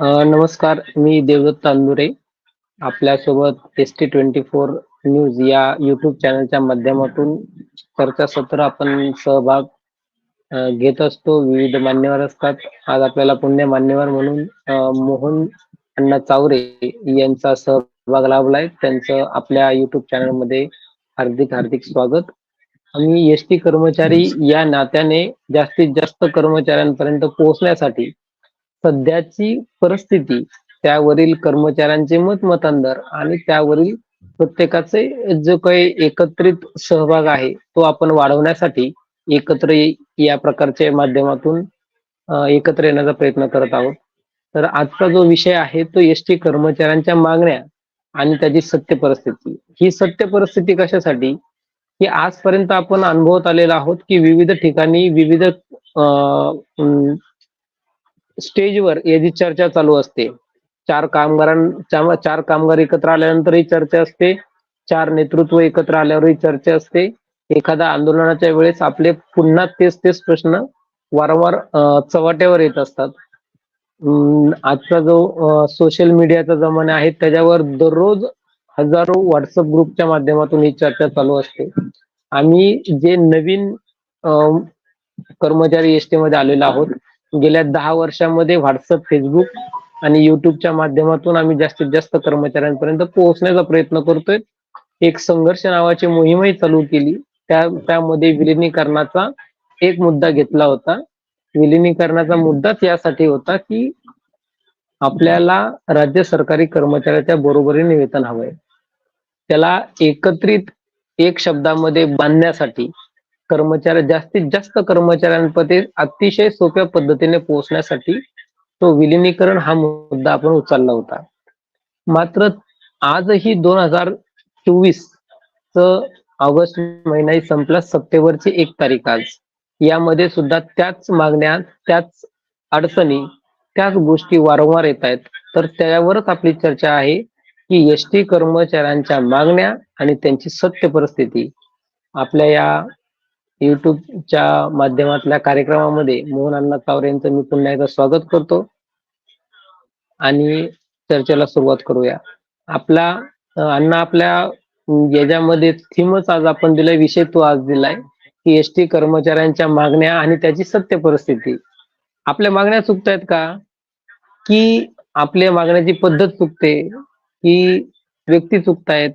नमस्कार मी देवदत्त तांदुरे. आपल्यासोबत S T twenty four news या युट्यूब चॅनलच्या माध्यमातून चर्चासत्र आपण सहभाग घेत असतो. विविध मान्यवर असतात. आज आपल्याला पुण्य मान्यवर म्हणून मोहन अण्णा चावरे यांचा सहभाग लाभलाय. त्यांचं आपल्या युट्यूब चॅनलमध्ये हार्दिक हार्दिक स्वागत. आम्ही एस टी कर्मचारी या नात्याने जास्तीत जास्त कर्मचाऱ्यांपर्यंत पोहोचण्यासाठी सध्याची परिस्थिती त्यावरील कर्मचाऱ्यांचे मत मतांतर आणि त्यावरील प्रत्येकाचे जो काही एकत्रित सहभाग आहे तो आपण वाढवण्यासाठी एकत्र या प्रकारच्या माध्यमातून एकत्र येण्याचा प्रयत्न करत आहोत. तर आजचा जो विषय आहे तो एस टी कर्मचाऱ्यांच्या मागण्या आणि त्याची सत्य परिस्थिती. ही सत्य परिस्थिती कशासाठी? की आजपर्यंत आपण अनुभवत आलेलो आहोत की विविध ठिकाणी विविध स्टेजवर याची चर्चा चालू असते चार कामगारांच्या चार कामगार एकत्र आल्यानंतर ही चर्चा असते चार नेतृत्व एकत्र आल्यावर ही चर्चा असते. एखाद्या आंदोलनाच्या वेळेस आपले पुन्हा तेच तेच प्रश्न वारंवार चव्हाट्यावर येत असतात. आजचा जो सोशल मीडियाचा जमाना आहे त्याच्यावर दररोज हजारो व्हॉट्सअप ग्रुपच्या माध्यमातून ही चर्चा चालू असते. आम्ही जे नवीन कर्मचारी एस टी मध्ये आलेलो आहोत गेल्या दहा वर्षामध्ये व्हॉट्सअप फेसबुक आणि युट्यूबच्या माध्यमातून आम्ही जास्तीत जास्त कर्मचाऱ्यांपर्यंत पोहोचण्याचा प्रयत्न करतोय. एक संघर्ष नावाची मोहीमही चालू केली. त्या त्यामध्ये विलिनीकरणाचा एक मुद्दा घेतला होता. विलिनीकरणाचा मुद्दाच यासाठी होता की आपल्याला राज्य सरकारी कर्मचाऱ्याच्या बरोबरीने वेतन हवंय. त्याला एकत्रित एक शब्दामध्ये बांधण्यासाठी कर्मचारी जास्तीत जास्त कर्मचाऱ्यांपर्यंत अतिशय सोप्या पद्धतीने पोहोचण्यासाठी तो विलिनीकरण हा मुद्दा आपण उचलला होता. मात्र आजही दोन हजार चोवीस च ऑगस्ट महिनाही संपला सप्टेंबरची एक तारीख आज. यामध्ये सुद्धा त्याच मागण्या त्याच अडचणी त्याच गोष्टी वारंवार येत आहेत. तर त्यावरच आपली चर्चा आहे की एस टी कर्मचाऱ्यांच्या मागण्या आणि त्यांची सत्य परिस्थिती. आपल्या या युट्यूबच्या माध्यमातल्या कार्यक्रमामध्ये मोहन अण्णा चावरे यांचं मी पुन्हा एकदा स्वागत करतो. आणि चर्चेला सुरुवात करूया. आपला अण्णा आपल्या याच्यामध्ये थीमच आज आपण दिलाय विषय तो आज दिलाय की एस टी कर्मचाऱ्यांच्या मागण्या आणि त्याची सत्य परिस्थिती. आपल्या मागण्या चुकतायत का? की आपल्या मागण्याची पद्धत चुकते? की व्यक्ती चुकतायत?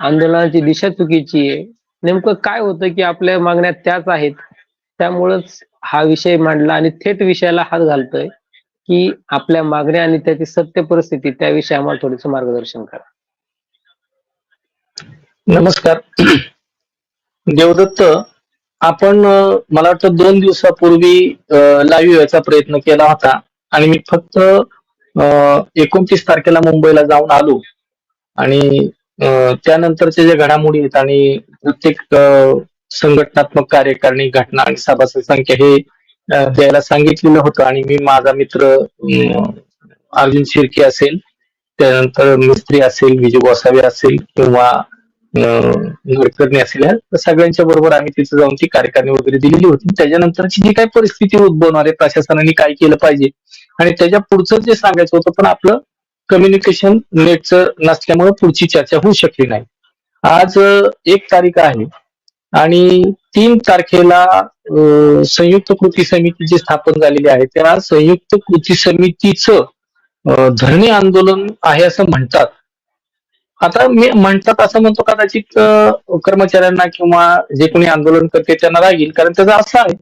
आंदोलनाची दिशा चुकीची आहे? नेमकं काय होतं की आपल्या मागण्या त्याच आहेत? त्यामुळंच हा विषय मांडला आणि थेट विषयाला हात घालतोय की आपल्या मागण्या आणि त्याची सत्य परिस्थिती त्याविषयी आम्हाला थोडंसं मार्गदर्शन करा. नमस्कार. देवदत्त आपण मला वाटतं दोन दिवसापूर्वी लाईव्ह यायचा प्रयत्न केला होता आणि मी फक्त एकोणतीस तारखेला मुंबईला जाऊन आलो आणि त्यानंतरच्या ज्या घडामोडी आहेत आणि प्रत्येक संघटनात्मक कार्यकारिणी घटना आणि सभासद संख्या हे द्यायला सांगितलेलं होतं आणि मी माझा मित्र अर्जुन शिर्के असेल त्यानंतर मिस्त्री असेल विजय गोसावी असेल किंवा अं, असेल सगळ्यांच्या बरोबर आम्ही तिथे जाऊन ती कार्यकारिणी वगैरे दिलेली होती. त्याच्यानंतरची जी काही परिस्थिती उद्भवणार आहे प्रशासनाने काय केलं पाहिजे आणि त्याच्या पुढचं जे सांगायचं होतं पण आपलं कम्युनिकेशन नेटचं नसल्यामुळे पुढची चर्चा होऊ शकली नाही. आज एक तारीख आहे आणि तीन तारखेला अं, संयुक्त कृती समितीची स्थापन झालेली आहे त्या संयुक्त कृती समितीचं धरणे आंदोलन आहे असं म्हणतात. आता मी म्हणतात असं म्हणतो कदाचित कर्मचाऱ्यांना किंवा जे कोणी आंदोलन करते त्यांना राहील कारण त्याचा असं आहे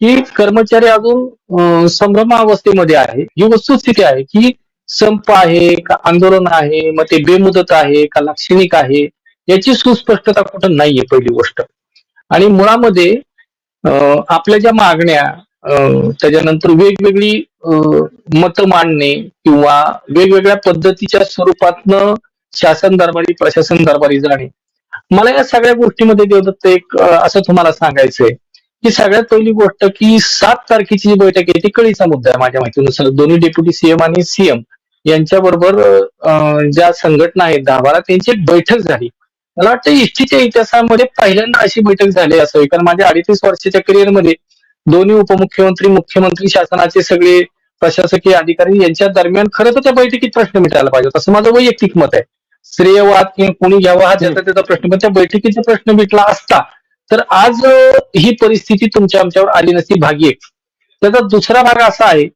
की कर्मचारी अजून संभ्रमावस्थेमध्ये आहे. ही वस्तुस्थिती आहे की संप आहे का आंदोलन आहे मग ते बेमुदत आहे का लाक्षणिक आहे याची सुस्पष्टता कुठं नाहीये पहिली गोष्ट. आणि मुळामध्ये आपल्या ज्या मागण्या त्याच्यानंतर वेगवेगळी मत मांडणे किंवा वेगवेगळ्या पद्धतीच्या स्वरूपातनं शासन दरबारी प्रशासन दरबारी जाणे. मला या सगळ्या गोष्टीमध्ये देवदत्त एक असं तुम्हाला सांगायचंय की सगळ्यात पहिली गोष्ट की सात तारखेची जी बैठक आहे ती कळीचा मुद्दा आहे माझ्या माहितीनुसार. दोन्ही डेप्युटी सीएम आणि सीएम यांच्या बरोबर ज्या संघटना आहेत दहा बारा त्यांची एक बैठक झाली. मला वाटतं इष्टीच्या इतिहासामध्ये पहिल्यांदा अशी बैठक झाली असावी कारण माझ्या अडीच वर्षाच्या करिअरमध्ये दोन्ही उपमुख्यमंत्री मुख्यमंत्री शासनाचे सगळे प्रशासकीय अधिकारी यांच्या दरम्यान खरं तर त्या बैठकीत प्रश्न मिटायला पाहिजे असं माझं वैयक्तिक मत आहे. श्रेयवाद किंवा कोणी घ्यावा हा ज्याचा त्याचा प्रश्न पण त्या बैठकीचा प्रश्न मिटला असता तर आज ही परिस्थिती तुमच्या आमच्यावर आली नसती भागी एक त्याचा दुसरा भाग असा आहे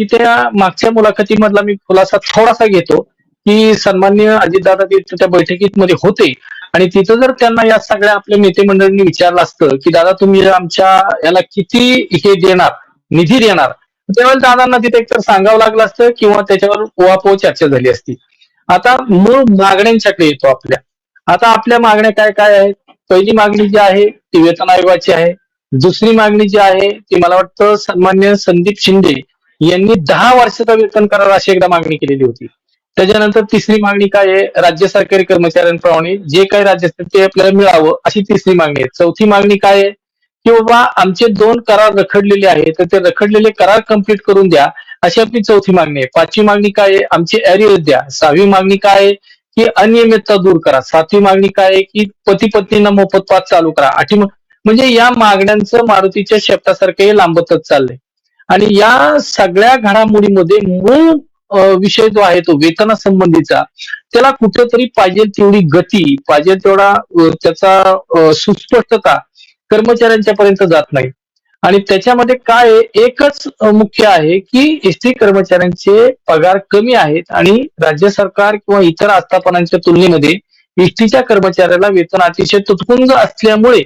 की त्या मागच्या मुलाखतीमधला मी खुलासा थोडासा घेतो की सन्मान्य अजितदादा ते त्या बैठकीत मध्ये होते. आणि तिथं जर त्यांना या सगळ्या आपल्या नेते मंडळींनी विचारलं असतं की दादा तुम्ही आमच्या याला किती हे देणार निधी देणार त्यावेळेला दादांना तिथे एकतर सांगावं लागलं असतं किंवा त्याच्यावर उहापोह चर्चा झाली असती. आता मूळ मागण्यांच्याकडे येतो आपल्या. आता आपल्या मागण्या काय काय आहेत? पहिली मागणी जी आहे ती वेतन आयोगाची आहे. दुसरी मागणी जी आहे ती मला वाटतं सन्मान्य संदीप शिंदे यांनी दहा वर्षाचा वेतन करार अशी एकदा मागणी केलेली होती. त्याच्यानंतर तिसरी मागणी काय आहे? राज्य सरकारी कर्मचाऱ्यांप्रमाणे जे काही राज्य असतात ते आपल्याला मिळावं अशी तिसरी मागणी आहे. चौथी मागणी काय आहे? की बाबा आमचे दोन करार रखडलेले आहेत तर ते रखडलेले करार कंप्लीट करून द्या अशी आपली चौथी मागणी आहे. पाचवी मागणी काय आहे? आमचे अरियर द्या. सहावी मागणी काय आहे? की अनियमितता दूर करा. सातवी मागणी काय आहे? की पती पत्नींना मोफत पाच चालू करा. आठवी म्हणजे या मागण्यांचं मारुतीच्या शेपटासारखं हे लांबतच चाललंय. आणि या सगळ्या घडामोडीमध्ये मूळ विषय जो आहे तो वेतनासंबंधीचा त्याला कुठेतरी पाहिजे तेवढी गती पाहिजे तेवढा त्याचा सुस्पष्टता कर्मचाऱ्यांच्या पर्यंत जात नाही. आणि त्याच्यामध्ये काय एकच मुख्य आहे की एस टी कर्मचाऱ्यांचे पगार कमी आहेत आणि राज्य सरकार किंवा इतर आस्थापनांच्या तुलनेमध्ये एसटीच्या कर्मचाऱ्याला वेतन अतिशय तुटपुंज असल्यामुळे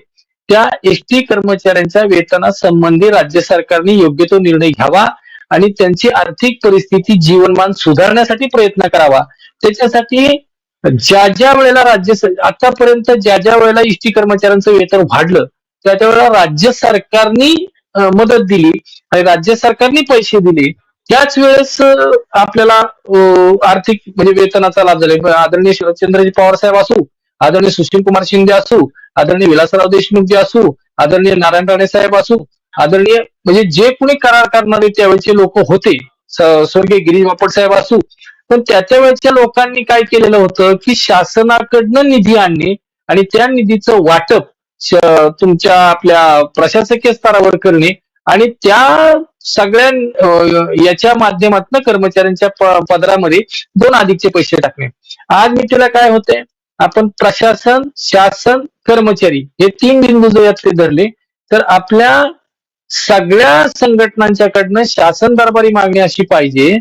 त्या एसटी कर्मचाऱ्यांच्या वेतनासंबंधी राज्य सरकारने योग्य तो निर्णय घ्यावा आणि त्यांची आर्थिक परिस्थिती जीवनमान सुधारण्यासाठी प्रयत्न करावा. त्याच्यासाठी ज्या ज्या वेळेला राज्य आतापर्यंत ज्या ज्या वेळेला एसटी कर्मचाऱ्यांचं वेतन वाढलं त्या त्या वेळेला राज्य सरकारनी मदत दिली आणि राज्य सरकारने पैसे दिले त्याच वेळेस आपल्याला आर्थिक म्हणजे वेतनाचा लाभ झाला. आदरणीय शरदचंद्रजी पवार साहेब असू आदरणीय सुशील कुमार शिंदे असू आदरणीय विलासराव देशमुख जी असू आदरणीय नारायण राणे साहेब असू आदरणीय म्हणजे जे कोणी करार करणारे त्यावेळेचे लोक होते स्वर्गीय गिरीश बापट साहेब असू पण त्याच्या वेळच्या लोकांनी काय केलेलं होतं की शासनाकडनं निधी आणणे आणि त्या निधीचं वाटप तुमच्या आपल्या प्रशासकीय स्तरावर करणे आणि त्या सगळ्या याच्या माध्यमातून कर्मचाऱ्यांच्या पदरामध्ये दोन अधिकचे पैसे टाकणे. आज मी तुला काय होते? आपण प्रशासन शासन कर्मचारी हे तीन बिंदू जर यातले धरले तर आपल्या सगळ्या संघटनांच्याकडनं शासन दरबारी मागणी अशी पाहिजे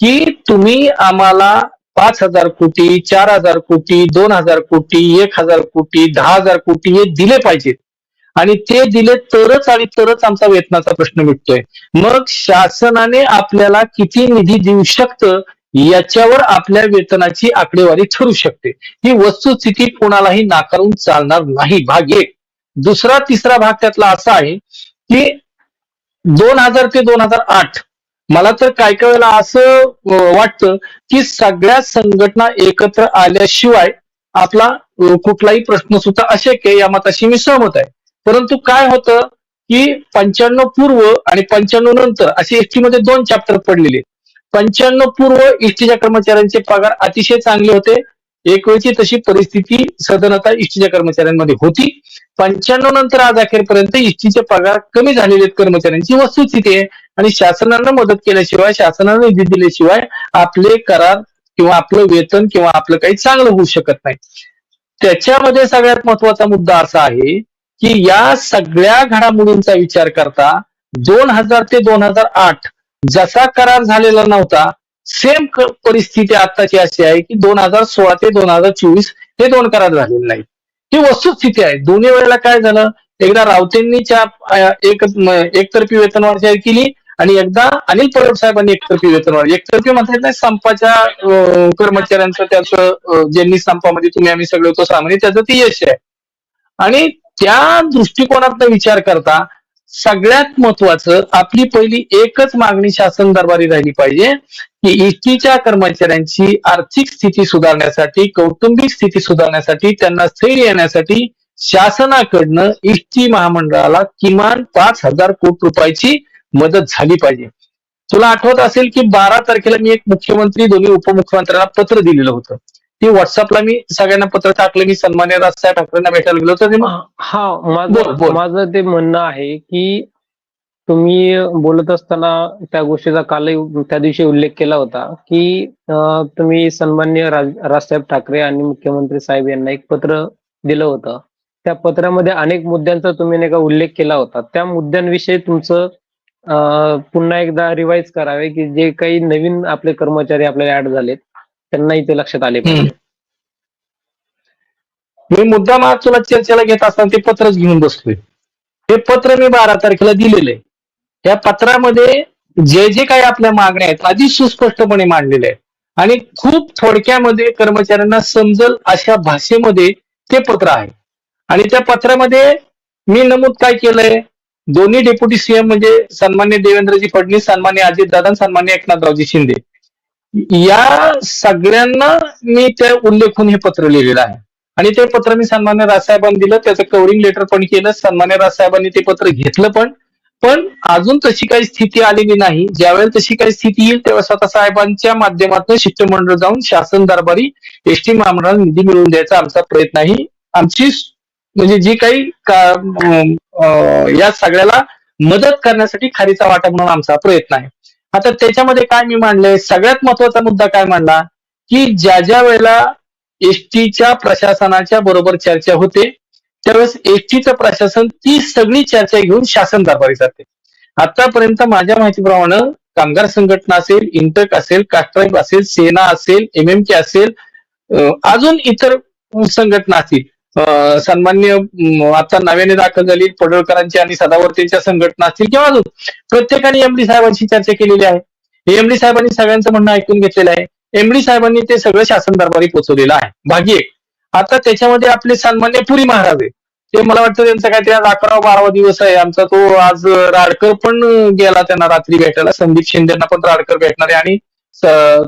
की तुम्ही आम्हाला पाच हजार कोटी चार हजार कोटी दोन हजार कोटी एक हजार कोटी दहा हजार कोटी हे दिले पाहिजेत. आणि ते दिले तरच आणि तरच आमचा वेतनाचा प्रश्न मिटतोय. मग शासनाने आपल्याला किती निधी देऊ शकतं याच्यावर आपल्या वेतनाची आकडेवारी ठरू शकते. ही वस्तुस्थिती कोणालाही नाकारून चालणार नाही. भाग एक. दुसरा तिसरा भाग त्यातला असा आहे की दोन हजार ते दोन हजार आठ. मला तर काय काय वेळेला असं वाटतं की सगळ्या संघटना एकत्र आल्याशिवाय आपला कुठलाही प्रश्न सुद्धा अशक्य या मताशी मी सहमत आहे. परंतु काय होतं की पंच्याण्णव पूर्व आणि पंच्याण्णव नंतर असे एसटी मध्ये दोन चॅप्टर पडलेले पंच्याण्णव पूर्व इष्टीच्या कर्मचाऱ्यांचे पगार अतिशय चांगले होते. एक वेळची तशी परिस्थिती सदनता इष्टीच्या कर्मचाऱ्यांमध्ये होती. पंच्याण्णव नंतर आज अखेरपर्यंत इष्टीचे पगार कमी झालेले आहेत कर्मचाऱ्यांची वस्तुस्थिती आहे. आणि शासनानं मदत केल्याशिवाय शासनानं निधी दिल्याशिवाय आपले करार किंवा आपलं वेतन किंवा आपलं काही चांगलं होऊ शकत नाही. त्याच्यामध्ये सगळ्यात महत्त्वाचा मुद्दा असा आहे की या सगळ्या घडामोडींचा विचार करता दोन हजार ते दोन हजार आठ जसा करार झालेला नव्हता सेम परिस्थिती आताची अशी आहे की दोन हजार सोळा ते दोन हजार चोवीस हे दोन करार झालेले नाही ही वस्तुस्थिती आहे. दोन्ही वेळेला काय झालं? एकदा राऊतेंनीच्या एक एकतर्फी वेतनवाढ जाहीर केली आणि एकदा अनिल परब साहेबांनी एकतर्फी वेतनवाढ. एकतर्फी म्हणता येत नाही संपाच्या कर्मचाऱ्यांचं त्याचं ज्यांनी संपामध्ये तुम्ही आम्ही सगळे होतो सामान्य त्याचं ते यश आहे. आणि त्या दृष्टिकोनातनं विचार करता सगळ्यात महत्वाचं आपली पहिली एकच मागणी शासन दरबारी राहिली पाहिजे की इष्टीच्या कर्मचाऱ्यांची आर्थिक स्थिती सुधारण्यासाठी कौटुंबिक स्थिती सुधारण्यासाठी त्यांना स्थैर्य येण्यासाठी शासनाकडनं इष्टी महामंडळाला किमान पाच हजार कोटी रुपयाची मदत झाली पाहिजे. तुला आठवत असेल की बारा तारखेला मी एक मुख्यमंत्री दोन्ही उपमुख्यमंत्र्यांना पत्र दिलेलं होतं. ती व्हॉट्सअपला मी सगळ्यांना पत्र टाकलं मी सन्मान्य राजसाहेब ठाकरेंना भेटायला गेलो होतो ते मग हा माझं ते म्हणणं आहे की तुम्ही बोलत असताना त्या गोष्टीचा कालही त्या दिवशी उल्लेख केला होता की तुम्ही सन्मान्य राज राजसाहेब ठाकरे आणि मुख्यमंत्री साहेब यांना एक पत्र दिलं होतं. त्या पत्रामध्ये अनेक मुद्द्यांचा तुम्ही नाही का उल्लेख केला होता. त्या मुद्द्यांविषयी तुमचं पुन्हा एकदा रिवाईज करावे की जे काही नवीन आपले कर्मचारी आपल्याला ऍड झालेत. त्यांनाही ते लक्षात आले पाहिजे. मी मुद्दाम आज तुला चर्चेला घेत असताना ते पत्रच घेऊन बसलोय. हे पत्र मी बारा तारखेला दिलेलं आहे या पत्रामध्ये जे जे काही आपल्या मागण्या आहेत आधी सुस्पष्टपणे मांडलेले आहेत. आणि खूप थोडक्यामध्ये कर्मचाऱ्यांना समजल अशा भाषेमध्ये ते पत्र आहे. आणि त्या पत्रामध्ये मी नमूद काय केलंय? दोन्ही डेप्युटी सीएम म्हणजे सन्मान्य देवेंद्रजी फडणवीस सन्मान्य अजितदादा सन्मान्य एकनाथरावजी शिंदे. या सगळ्यांना मी त्या उल्लेखून हे पत्र लिहिलेलं आहे. आणि ते पत्र मी सन्मान्य राजसाहेबांनी दिलं त्याचं कव्हरिंग लेटर पण केलं सन्मान्य राजसाहेबांनी ते पत्र घेतलं पण पण अजून तशी काही स्थिती आलेली नाही. ज्यावेळेला तशी काही स्थिती येईल तेव्हा स्वतः साहेबांच्या माध्यमातून शिष्टमंडळ जाऊन शासन दरबारी एसटी महामंडळाला निधी मिळवून द्यायचा आमचा प्रयत्न आहे. आमची म्हणजे जी काही का- या सगळ्याला मदत करण्यासाठी खारीचा वाटा म्हणून आमचा प्रयत्न आहे. आता त्याच्यामध्ये काय मी मांडलंय? सगळ्यात महत्त्वाचा मुद्दा काय मांडला? की ज्या ज्या वेळेला एसटीच्या प्रशासनाच्या बरोबर चर्चा होते त्यावेळेस एसटीचं प्रशासन ती सगळी चर्चा घेऊन शासन दरबारी जाते. आतापर्यंत माझ्या माहितीप्रमाणे कामगार संघटना असेल इंटक असेल कास्ट्राईब असेल सेना असेल एमएमके असेल अजून इतर संघटना असतील सन्मान्य आता नव्याने दाखल झाली पडळकरांची आणि सदावर्तींच्या संघटना असतील किंवा अजून प्रत्येकाने एमडी साहेबांशी चर्चा केलेली आहे. एमडी साहेबांनी सगळ्यांचं म्हणणं ऐकून घेतलेलं आहे. एमडी साहेबांनी ते सगळं शासन दरबारी पोहोचवलेलं आहे. भागी एक आता त्याच्यामध्ये आपले सन्मान्य पुरी महाराज आहे ते मला वाटतं त्यांचा काहीतरी आज अकरावा बारावा दिवस आहे. आमचा तो आज राडकर पण गेला त्यांना रात्री भेटायला. संदीप शिंदेना पण राडकर भेटणार आहे. आणि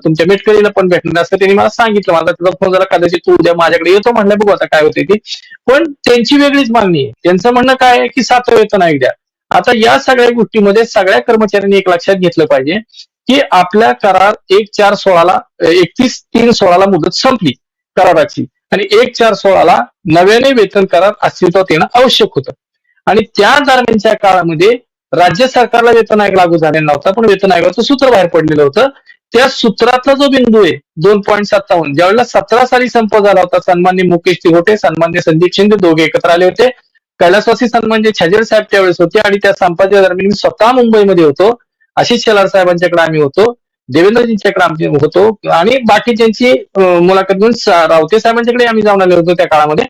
तुमच्या मेटकरीला पण भेटणार असं त्यांनी मला सांगितलं. मला त्याचा फोन झाला कदाचित तू उद्या माझ्याकडे येतो म्हणलं बघू आता काय होते ते. पण त्यांची वेगळीच मागणी आहे. त्यांचं म्हणणं काय आहे की सातवं वेतन आहे द्या आता या सगळ्या गोष्टीमध्ये सगळ्या कर्मचाऱ्यांनी एक लक्षात घेतलं पाहिजे की आपल्या करार एक चार सोळाला एकतीस तीन सोळाला मुदत संपली कराराची. आणि एक चार सोळाला नव्याने वेतन करार अस्तित्वात येणं आवश्यक होतं. आणि त्या दरम्यानच्या काळामध्ये राज्य सरकारला वेतन आयोग लागू झालेला नव्हता पण वेतन आयोगाचं सूत्र बाहेर पडलेलं होतं त्या सूत्रातला जो बिंदू आहे दोन पॉईंट सत्तावन्न ज्यावेळेला सतरा साली संप झाला होता सन्मान्य मुकेश तिघोटे सन्मान्य संदीप शिंदे दोघे एकत्र आले होते. कैलासवासी सन्मान्य छाजेर साहेब त्यावेळेस होते आणि त्या संपाच्या दरम्यान मी स्वतः मुंबईमध्ये होतो. आशिष शेलार साहेबांच्याकडे आम्ही होतो. देवेंद्रजींच्याकडे आम्ही होतो. आणि बाकीच्यांची मुलाखत घेऊन रावते साहेबांच्याकडे आम्ही जाऊन आलो होतो त्या काळामध्ये.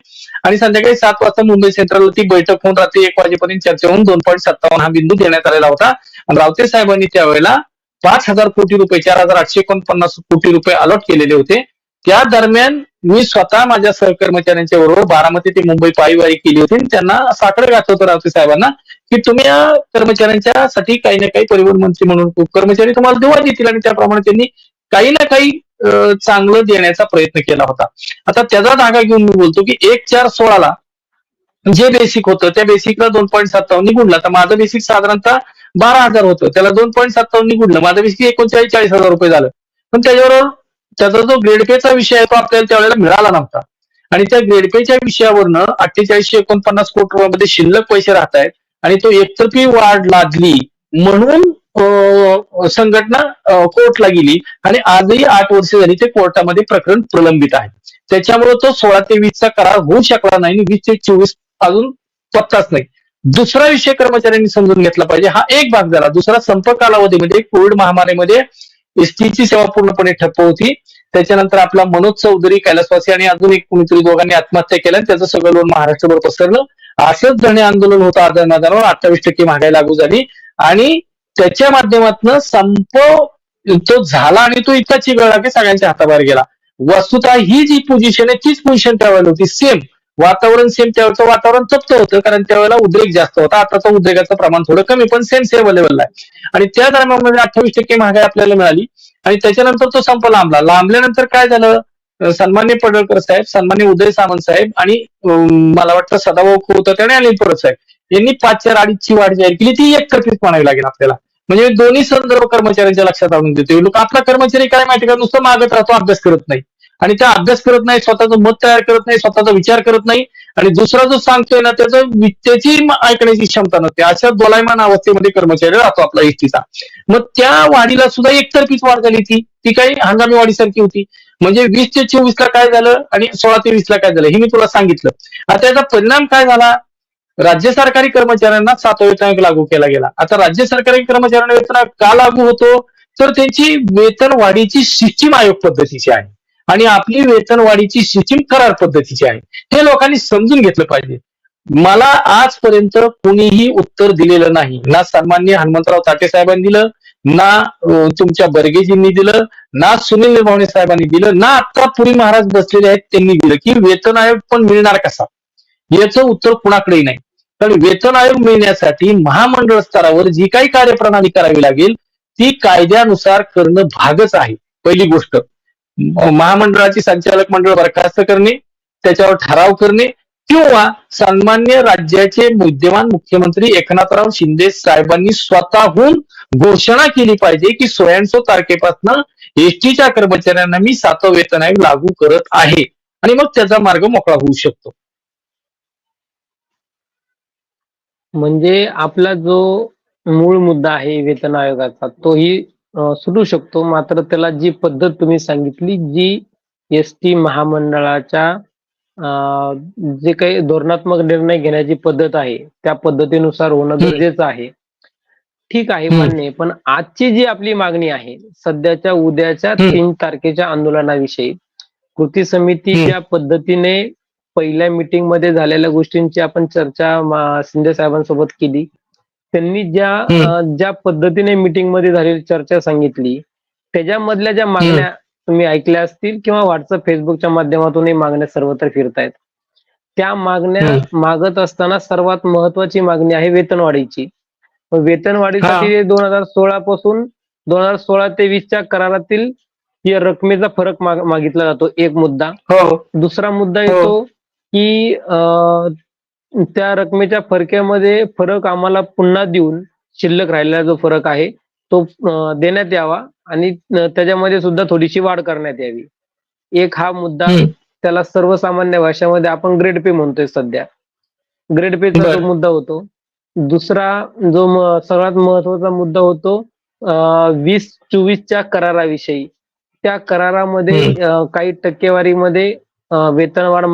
आणि संध्याकाळी सात वाजता मुंबई सेंट्रल ती बैठक होऊन रात्री एक वाजेपर्यंत चर्चा होऊन दोन पॉईंट सत्तावन्न हा बिंदू देण्यात आलेला होता. आणि रावते साहेबांनी त्यावेळेला पाच हजार कोटी रुपये चार हजार आठशे एकोणपन्नास कोटी रुपये अलॉट केलेले होते. त्या दरम्यान मी स्वतः माझ्या सहकर्मचाऱ्यांच्या बरोबर बारामती ते मुंबई पायीवारी केली होती. त्यांना साखर घातलं होतं रावते साहेबांना की तुम्ही या कर्मचाऱ्यांच्या साठी काही ना काही परिवहन मंत्री म्हणून कर्मचारी तुम्हाला देवा देतील. आणि त्याप्रमाणे त्यांनी काही ना काही चांगलं देण्याचा प्रयत्न केला होता. आता त्याचा धागा घेऊन मी बोलतो की एक चार सोळाला जे बेसिक होतं त्या बेसिकला दोन पॉईंट सत्तावन्न गुणला तर माझं बेसिक साधारणतः बारा हजार होतं. त्याला दोन पॉईंट सत्तावन्न गुणलं माझं वीस एकोणचाळीस चाळीस हजार रुपये झालं. पण त्याच्यावर त्याचा जो ग्रेड पेचा विषय आहे तो आपल्याला त्यावेळेला मिळाला नव्हता. आणि त्या ग्रेड पेच्या विषयावरनं अठ्ठेचाळीसशे एकोणपन्नास कोटी रुपयामध्ये शिल्लक पैसे राहत आहेत आणि तो एकतर्फी वाढ लादली म्हणून संघटना कोर्टला गेली. आणि आजही आठ वर्ष झाली ते कोर्टामध्ये प्रकरण प्रलंबित आहे. त्याच्यामुळे तो सोळा ते वीसचा करार होऊ शकला नाही आणि वीस ते चोवीस अजून पत्ताच नाही. दुसरा विषय कर्मचाऱ्यांनी समजून घेतला पाहिजे. हा एक भाग झाला. दुसरा संप कालावधीमध्ये म्हणजे कोविड महामारीमध्ये एसटीची सेवा पूर्णपणे ठप्प होती. त्याच्यानंतर आपला मनोज चौधरी कैलासवासी आणि अजून एक कुणीतरी दोघांनी आत्महत्या केल्या त्याचं सगळं लोन महाराष्ट्रभर पसरलं. असंच धणे आंदोलन होतं आदरणादारावर अठ्ठावीस टक्के महागाई लागू झाली. आणि त्याच्या माध्यमातून संप तो झाला आणि तो इतका चिघळला की सगळ्यांच्या हाताबाहेर गेला. वस्तुतः ही जी पोझिशन आहे तीच पोझिशन त्यावेळेला होती. सेम वातावरण सेम त्यावेळेचं वातावरण तप्त होतं कारण त्यावेळेला उद्रेक जास्त होता. आताचा उद्रेकाचं प्रमाण थोडं कमी पण सेम सेम अवेलेबल आहे. आणि त्या दरम्यान म्हणजे अठ्ठावीस टक्के महागाई आपल्याला मिळाली. आणि त्याच्यानंतर तो संप लांबला लांबल्यानंतर काय झालं? सन्मान्य पडळकर साहेब सन्मान्य उदय सामंत साहेब आणि अं, मला वाटतं सदाभाऊ खोत त्याने अनिल परब साहेब यांनी पाच चार अडीचची वाढ जाहीर केली. ती एक म्हणावी लागेल आपल्याला. म्हणजे दोन्ही संदर्भ कर्मचाऱ्यांच्या लक्षात आणून देते लोक आपला कर्मचारी काय माहिती का? नुसतं मागत राहतो अभ्यास करत नाही. आणि त्या अभ्यास करत नाही स्वतःचं मत तयार करत नाही स्वतःचा विचार करत नाही. आणि दुसरा जो सांगतोय ना त्याचं त्याची ऐकण्याची क्षमता नसते. अशा दोलायमान अवस्थेमध्ये कर्मचारी राहतो आपला एसटीचा. मग त्या वाढीला सुद्धा एकतर्फीच वाढ झाली ती ती काही हंगामी वाढीसारखी होती. म्हणजे वीस ते चोवीस ला काय झालं आणि सोळा ते वीस ला काय झालं हे मी तुला सांगितलं. आता याचा परिणाम काय झाला? राज्य सरकारी कर्मचाऱ्यांना सातवा वेतन आयोग लागू केला गेला. आता राज्य सरकारी कर्मचाऱ्यांना वेतन आयोग का लागू होतो? तर त्यांची वेतन वाढीची सिस्टीम आयोग पद्धतीची आहे. आणि आपली वेतनवाढीची सिस्टीम करार पद्धतीची आहे. हे लोकांनी समजून घेतलं पाहिजे. मला आजपर्यंत कुणीही उत्तर दिलेलं नाही. ना सन्मान्य हनुमंतराव ताटे साहेबांनी दिलं ना तुमच्या बर्गेजींनी दिलं ना सुनील निर्भावणे साहेबांनी दिलं ना आता पुरी महाराज बसलेले आहेत त्यांनी दिलं की वेतन आयोग पण मिळणार कसा? याचं उत्तर कुणाकडेही नाही. कारण वेतन आयोग मिळण्यासाठी महामंडळ स्तरावर जी काही कार्यप्रणाली करावी लागेल ती कायद्यानुसार करणं भागच आहे. पहिली गोष्ट. महामंडळाची संचालक मंडळ बरखास्त करणे त्याच्यावर ठराव करणे किंवा सन्मान्य राज्याचे विद्यमान मुख्यमंत्री एकनाथराव शिंदे साहेबांनी स्वतःहून घोषणा केली पाहिजे की सोळ्याण्णव तारखेपासून एसटीच्या कर्मचाऱ्यांना मी सातवं वेतन आयोग लागू करत आहे. आणि मग त्याचा मार्ग मोकळा होऊ शकतो. म्हणजे आपला जो मूळ मुद्दा आहे वेतन आयोगाचा तोही सुटू शकतो मात्र त्याला जी पद्धत तुम्ही सांगितली जी एस टी महामंडळाच्या जे काही धोरणात्मक निर्णय घेण्याची पद्धत आहे त्या पद्धतीनुसार होणं. गरजेचं आहे ठीक आहे. मान्य. पण आजची जी आपली मागणी आहे सध्याच्या उद्याच्या. तीन तारखेच्या आंदोलनाविषयी कृती समिती. ज्या पद्धतीने पहिल्या मीटिंगमध्ये झालेल्या गोष्टींची आपण चर्चा शिंदे साहेबांसोबत केली त्यांनी ज्या ज्या पद्धतीने मीटिंगमध्ये झालेली चर्चा सांगितली त्याच्यामधल्या ज्या मागण्या तुम्ही ऐकल्या असतील किंवा व्हॉट्सअप फेसबुकच्या माध्यमातूनही मागण्या सर्वत्र फिरतायत. त्या मागण्या. मागत असताना सर्वात महत्वाची मागणी आहे वेतनवाढीची. वेतनवाढीसाठी दोन हजार सोळा पासून दोन हजार सोळा ते वीसच्या करारातील या रकमेचा फरक माग- मागितला जातो. एक मुद्दा. हो. दुसरा मुद्दा हो. येतो की त्या रकमेच्या फरक्यामध्ये फरक आम्हाला पुन्हा देऊन शिल्लक राहिलेला जो फरक आहे तो देण्यात यावा आणि त्याच्यामध्ये सुद्धा थोडीशी वाढ करण्यात यावी एक हा मुद्दा. त्याला सर्वसामान्य भाषेमध्ये आपण ग्रेड पे म्हणतोय सध्या ग्रेड पेचा जो. मुद्दा होतो दुसरा जो सगळ्यात महत्त्वाचा मुद्दा होतो वीस चोवीसच्या कराराविषयी त्या करारामध्ये काही टक्केवारीमध्ये वेतनवाढ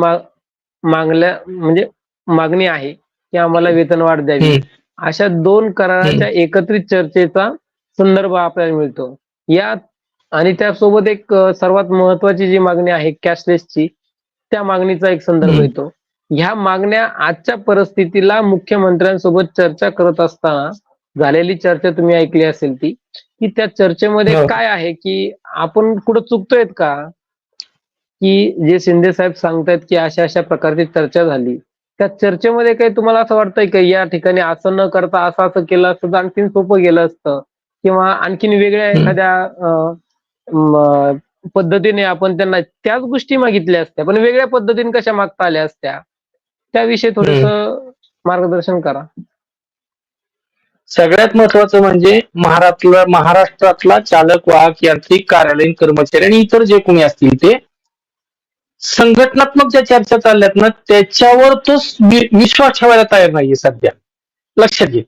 मागल्या म्हणजे मागणी आहे की आम्हाला वेतनवाढ द्यावी हम्म. अशा दोन कराराच्या एकत्रित चर्चेचा संदर्भ आपल्याला मिळतो या आणि त्यासोबत एक सर्वात महत्वाची जी मागणी आहे कॅशलेसची त्या मागणीचा एक संदर्भ. येतो ह्या मागण्या आजच्या परिस्थितीला मुख्यमंत्र्यांसोबत चर्चा करत असताना झालेली चर्चा तुम्ही ऐकली असेल ती की त्या चर्चेमध्ये हो. काय आहे की आपण कुठं चुकतोयत का की जे शिंदे साहेब सांगतायत की अशा अशा प्रकारची चर्चा झाली त्या चर्चेमध्ये काही तुम्हाला असं वाटतंय का या ठिकाणी असं न करता असं असं केलं असतं तर आणखीन सोपं गेलं असतं? किंवा आणखीन वेगळ्या. एखाद्या पद्धतीने आपण त्यांना त्याच गोष्टी मागितल्या असत्या पण वेगळ्या पद्धतीने कशा मागता आल्या असत्या? त्याविषयी थोडस मार्गदर्शन करा. सगळ्यात महत्वाचं म्हणजे महाराष्ट्र महाराष्ट्रातला चालक वाहक यांत्रिक कार्यालयीन कर्मचारी आणि इतर जे कोणी असतील ते संघटनात्मक ज्या चर्चा चालल्यात ना त्याच्यावर तो विश्वास ठेवायला तयार नाहीये सध्या. लक्षात घे.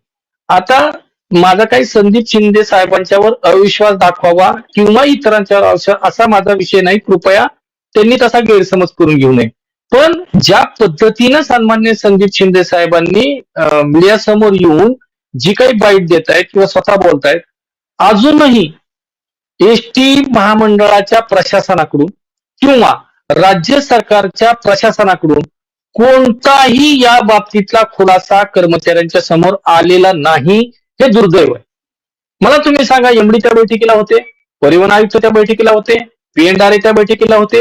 आता माझा काही संदीप शिंदे साहेबांच्यावर अविश्वास दाखवावा किंवा इतरांच्यावर अविश्वास असा माझा विषय नाही. कृपया त्यांनी तसा गैरसमज करून घेऊ नये. पण ज्या पद्धतीनं सन्मान्य संदीप शिंदे साहेबांनी मीडिया समोर येऊन जी काही बाईट देत आहेत किंवा स्वतः बोलतायत अजूनही एस टी महामंडळाच्या प्रशासनाकडून किंवा राज्य सरकारच्या प्रशासनाकडून कोणताही या बाबतीतला खुलासा कर्मचाऱ्यांच्या समोर आलेला नाही हे दुर्दैव आहे. मला तुम्ही सांगा एमडी त्या बैठकीला होते परिवहन आयुक्त त्या बैठकीला होते पीएनडीआरए त्या बैठकीला होते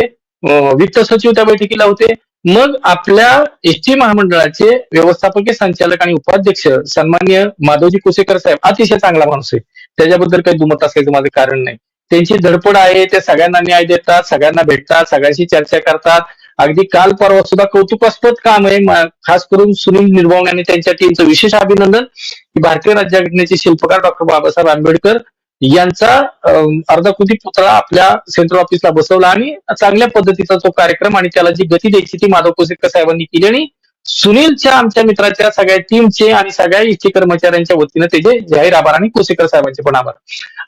वित्त सचिव त्या बैठकीला होते. मग आपल्या एस टी महामंडळाचे व्यवस्थापकीय संचालक आणि उपाध्यक्ष सन्मान्य माधवजी कुसेकर साहेब अतिशय चांगला माणूस आहे. त्याच्याबद्दल काही दुमत असायचं माझं कारण नाही. त्यांची धडपड आहे ते सगळ्यांना न्याय देतात सगळ्यांना भेटतात सगळ्यांशी चर्चा करतात. अगदी काल परवा सुद्धा कौतुकास्पद काम आहे खास करून सुनील निर्भवणे आणि त्यांच्या टीमचं विशेष अभिनंदन की भारतीय राज्यघटनेचे शिल्पकार डॉक्टर बाबासाहेब आंबेडकर यांचा अर्धा अर्धाकृती पुतळा आपल्या सेंट्रल ऑफिसला बसवला आणि चांगल्या पद्धतीचा तो कार्यक्रम आणि त्याला जी गती द्यायची ती माधव कोसेकर साहेबांनी केली आणि सुनीलच्या आमच्या मित्राच्या सगळ्या टीमचे आणि सगळ्या इष्टी कर्मचाऱ्यांच्या वतीनं त्याचे जाहीर आभार आणि कोसेकर साहेबांचे पण आभार.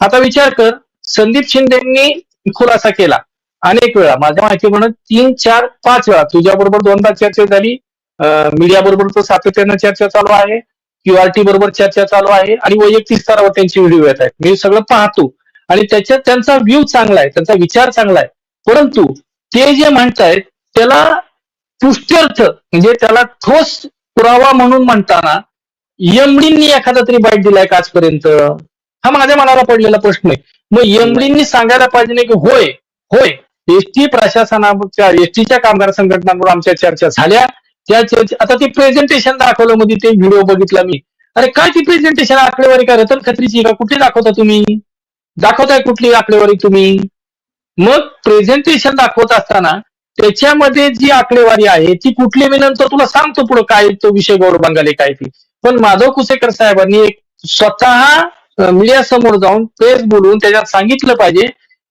आता विचार कर संदीप शिंदेंनी खुलासा केला. अनेक वेळा माझ्या माहिती म्हणून तीन चार पाच वेळा तुझ्या बरोबर दोनदा चर्चा झाली. मीडिया बरोबर तर सातत्यानं चर्चा चालू आहे. क्यूआरटी बरोबर चर्चा चालू आहे. आणि वैयक्तिक स्तरावर त्यांचे व्हिडिओ येत आहेत. मी सगळं पाहतो. आणि त्याच्यात त्यांचा व्ह्यू चांगला आहे. त्यांचा विचार चांगला आहे. परंतु ते जे म्हणतायत त्याला पुष्ट्यर्थ म्हणजे त्याला ठोस पुरावा म्हणून म्हणताना एमडींनी एखादा तरी बाईट दिलाय का आजपर्यंत? हा माझ्या मनाला पडलेला प्रश्न आहे. मग एमडींनी सांगायला पाहिजे नाही की होय होय. एसटी प्रशासनाच्या एसटीच्या कामगार संघटनांवर आमच्या चर्चा झाल्या. त्या चर्चा आता ते प्रेझेंटेशन दाखवलं मध्ये ते व्हिडिओ बघितला मी. अरे काय ती प्रेझेंटेशन आकडेवारी का रतन खत्रीची का? कुठली दाखवता तुम्ही? दाखवताय कुठली आकडेवारी तुम्ही? मग प्रेझेंटेशन दाखवत असताना त्याच्यामध्ये जी आकडेवारी आहे ती कुठली मी नंतर तुला सांगतो पुढे काय तो विषय गौरव बंगाले काय ती. पण माधव कुसेकर साहेबांनी एक स्वतः मीडिया समोर जाऊन प्रेस बोलून त्याच्यात सांगितलं पाहिजे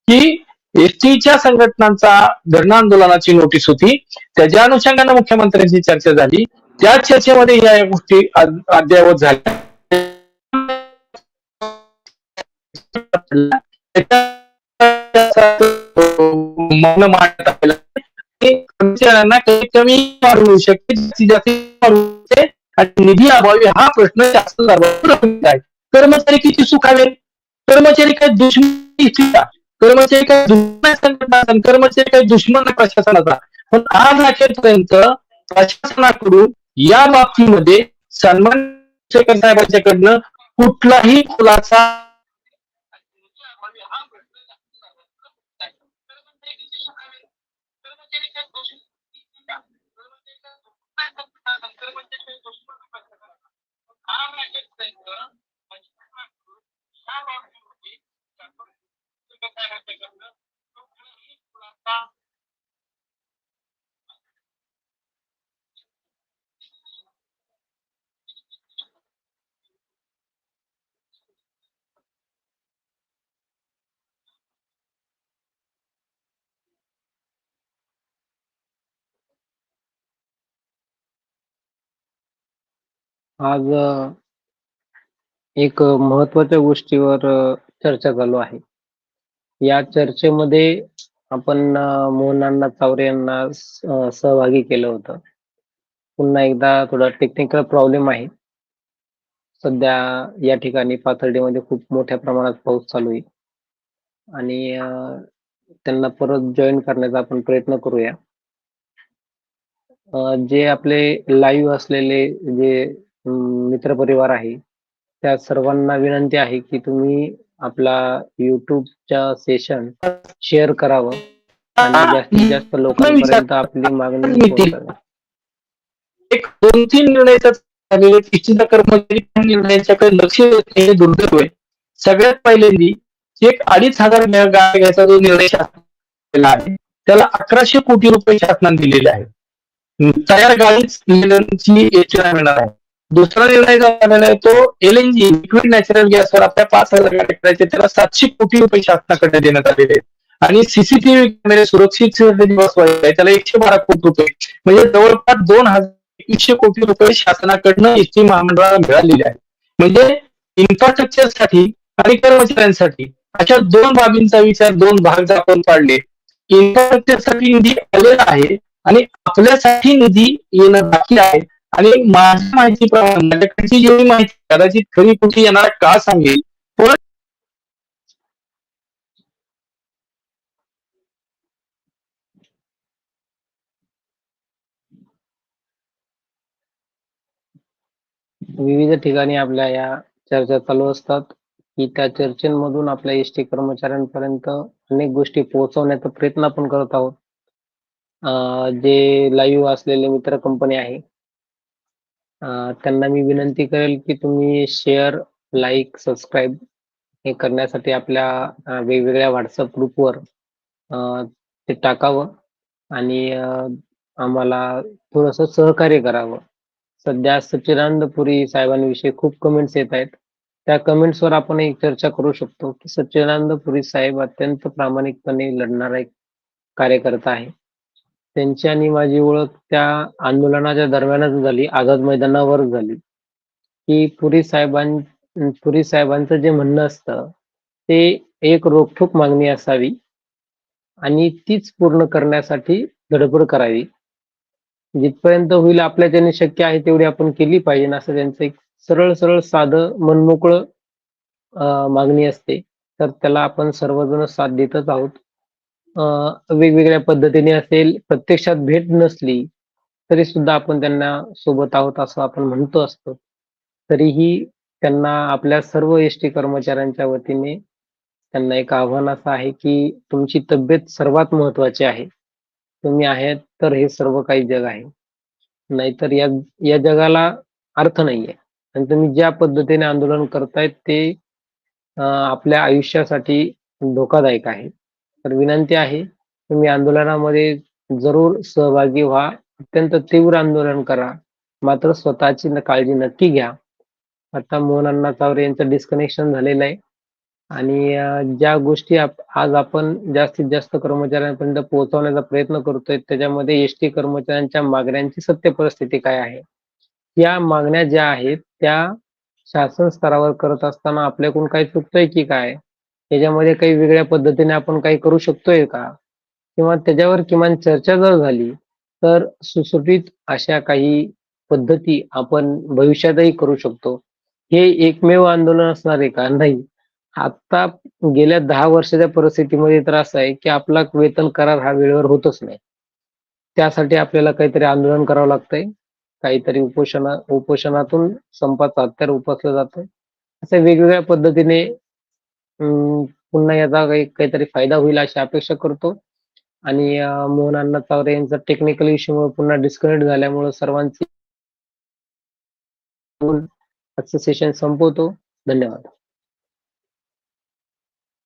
की एसटीच्या संघटनांचा धरणा आंदोलनाची नोटीस होती. त्याच्या अनुषंगाने मुख्यमंत्र्यांची चर्चा झाली. त्या चर्चेमध्ये या गोष्टी अद्ययावत झाल्या. कर्मचाऱ्यांना कमीत कमी वाढवू मिळू शकते जास्तीत जास्त शकते. आणि निधी अभावी हा प्रश्न जास्त आहे कर्मचारी किती सुखावे? कर्मचारी काय दुश्मन कर्मचारी काय दुश्मन संघटना कर्मचारी काय दुश्मन प्रशासनाचा पण आज अखेरपर्यंत प्रशासनाकडून या बाबतीमध्ये सन्मान शेखर साहेबांच्याकडनं कुठलाही खुलासा आज एक महत्त्वाच्या गोष्टीवर चर्चा चालू आहे. या चर्चेमध्ये आपण अ, मोहनअण्णा चावरे यांना स- अ, सहभागी केलं होतं. पुन्हा एकदा थोडा टेक्निकल प्रॉब्लेम आहे. सध्या या ठिकाणी पाथर्डीमध्ये खूप मोठ्या प्रमाणात पाऊस चालू आहे आणि अ, त्यांना परत जॉईन करण्याचा आपण प्रयत्न करूया. अ, जे आपले लाईव्ह असलेले जे अं, मित्रपरिवार आहे त्या सर्वांना विनंती आहे की तुम्ही आपला युट्यूबच्या सेशन शेअर करावं आणि जास्तीत जास्त लोकांपर्यंत आपली मागणी. एक दोन तीन निर्णय तर झालेले इच्छित कर्मचारी निर्णयाच्याकडे लक्ष दुर्दैव आहे. सगळ्यात पहिल्यांदी एक अडीच हजार गाड्या घ्यायचा जो निर्णय शासनाने आहे त्याला अकराशे कोटी रुपये शासनाने दिलेले आहेत तयार गाडीच मिळणार आहे. दुसरा निर्णय जो झालेला आहे तो L N G liquid natural गॅसवर आपल्या पाच हजार गाड्या करायचे त्याला सातशे कोटी रुपये शासनाकडे देण्यात आलेले आहेत. आणि सीसीटीव्ही कॅमेरे सुरक्षित बसवायचे त्याला एकशे बारा कोटी रुपये. म्हणजे जवळपास दोन हजार एकशे कोटी रुपये शासनाकडनं एसटी महामंडळाला मिळालेले आहेत. म्हणजे इन्फ्रास्ट्रक्चरसाठी आणि कर्मचाऱ्यांसाठी अशा दोन बाबींचा विचार दोन भाग जर आपण पाडले. इन्फ्रास्ट्रक्चरसाठी निधी आलेला आहे आणि आपल्यासाठी निधी येणं बाकी आहे. आणि माझ्या माहितीप्रमाणे माझ्याकडची जेवढी माहिती कदाचित खरी कुठे येणार का सांगेल. पण विविध ठिकाणी आपल्या या चर्चा चालू असतात. की त्या चर्चेमधून आपल्या एस टी कर्मचाऱ्यांपर्यंत अनेक गोष्टी पोहोचवण्याचा प्रयत्न आपण करत आहोत. जे लाईव्ह असलेले मित्र कंपनी आहे त्यांना मी विनंती करेल की तुम्ही शेअर लाईक सबस्क्राईब हे करण्यासाठी आपल्या वेगवेगळ्या व्हॉट्सअप ग्रुपवर ते टाकावं आणि आम्हाला थोडंसं सहकार्य करावं. सध्या सच्चिदानंद पुरी साहेबांविषयी खूप कमेंट्स येत आहेत. त्या कमेंट्सवर आपण एक चर्चा करू शकतो की सच्चिदानंद पुरी साहेब अत्यंत प्रामाणिकपणे लढणारा एक कार्यकर्ता आहे. त्यांची आणि माझी ओळख त्या आंदोलनाच्या दरम्यानच झाली आझाद मैदानावर झाली. की पुरी साहेबां पुरी साहेबांचं जे म्हणणं असतं ते एक रोखठोक मागणी असावी आणि तीच पूर्ण करण्यासाठी धडपड करावी. जिथपर्यंत होईल आपल्याच्याने शक्य आहे तेवढी आपण केली पाहिजे असं त्यांचं एक सरळ सरळ साधं मनमोकळं मागणी असते. तर त्याला आपण सर्वजण साथ देतच आहोत. वेगवेगळ्या पद्धतीने असेल प्रत्यक्षात भेट नसली तरी सुद्धा आपण त्यांना सोबत आहोत असं आपण म्हणतो असतो. तरीही त्यांना आपल्या सर्व एस टी कर्मचाऱ्यांच्या वतीने त्यांना एक आव्हान असं आहे की तुमची तब्येत सर्वात महत्वाची आहे. तुम्ही आहेत तर हे सर्व काही जग आहे. नाहीतर या या जगाला अर्थ नाहीये. आणि तुम्ही ज्या पद्धतीने आंदोलन करतायत ते आपल्या आयुष्यासाठी धोकादायक आहे. तर विनंती आहे तुम्ही आंदोलनामध्ये जरूर सहभागी व्हा. अत्यंत तीव्र आंदोलन करा. मात्र स्वतःची काळजी नक्की घ्या. आता मोहन अण्णा चावरे यांचं डिस्कनेक्शन झालेलं आहे. आणि ज्या गोष्टी आप- आज आपण जास्तीत जास्त कर्मचाऱ्यांपर्यंत पोहोचवण्याचा प्रयत्न करतोय त्याच्यामध्ये एस टी कर्मचाऱ्यांच्या मागण्यांची सत्य परिस्थिती काय आहे? या मागण्या ज्या आहेत त्या शासन स्तरावर करत असताना आपल्याकडून काही चुकतंय की काय? त्याच्यामध्ये काही वेगळ्या पद्धतीने आपण काही करू शकतोय का? किंवा त्याच्यावर किमान चर्चा जर झाली तर सुसुटीत अशा काही पद्धती आपण भविष्यातही करू शकतो. हे एकमेव आंदोलन असणार आहे का? नाही. आता गेल्या दहा वर्षाच्या परिस्थितीमध्ये तर असं आहे की आपला वेतन करार हा वेळेवर होतच नाही. त्यासाठी आपल्याला काहीतरी आंदोलन करावं लागतंय. काहीतरी उपोषणा उपोषणातून संपाचा हत्यार उपसलं जातं अशा वेगवेगळ्या पद्धतीने पुन्हा याचा काही काहीतरी फायदा होईल अशी अपेक्षा करतो. आणि मोहन अण्णा चावरे यांचा टेक्निकल इश्यूमुळे पुन्हा डिस्कनेक्ट झाल्यामुळे सर्वांची आजचं सेशन संपवतो. धन्यवाद.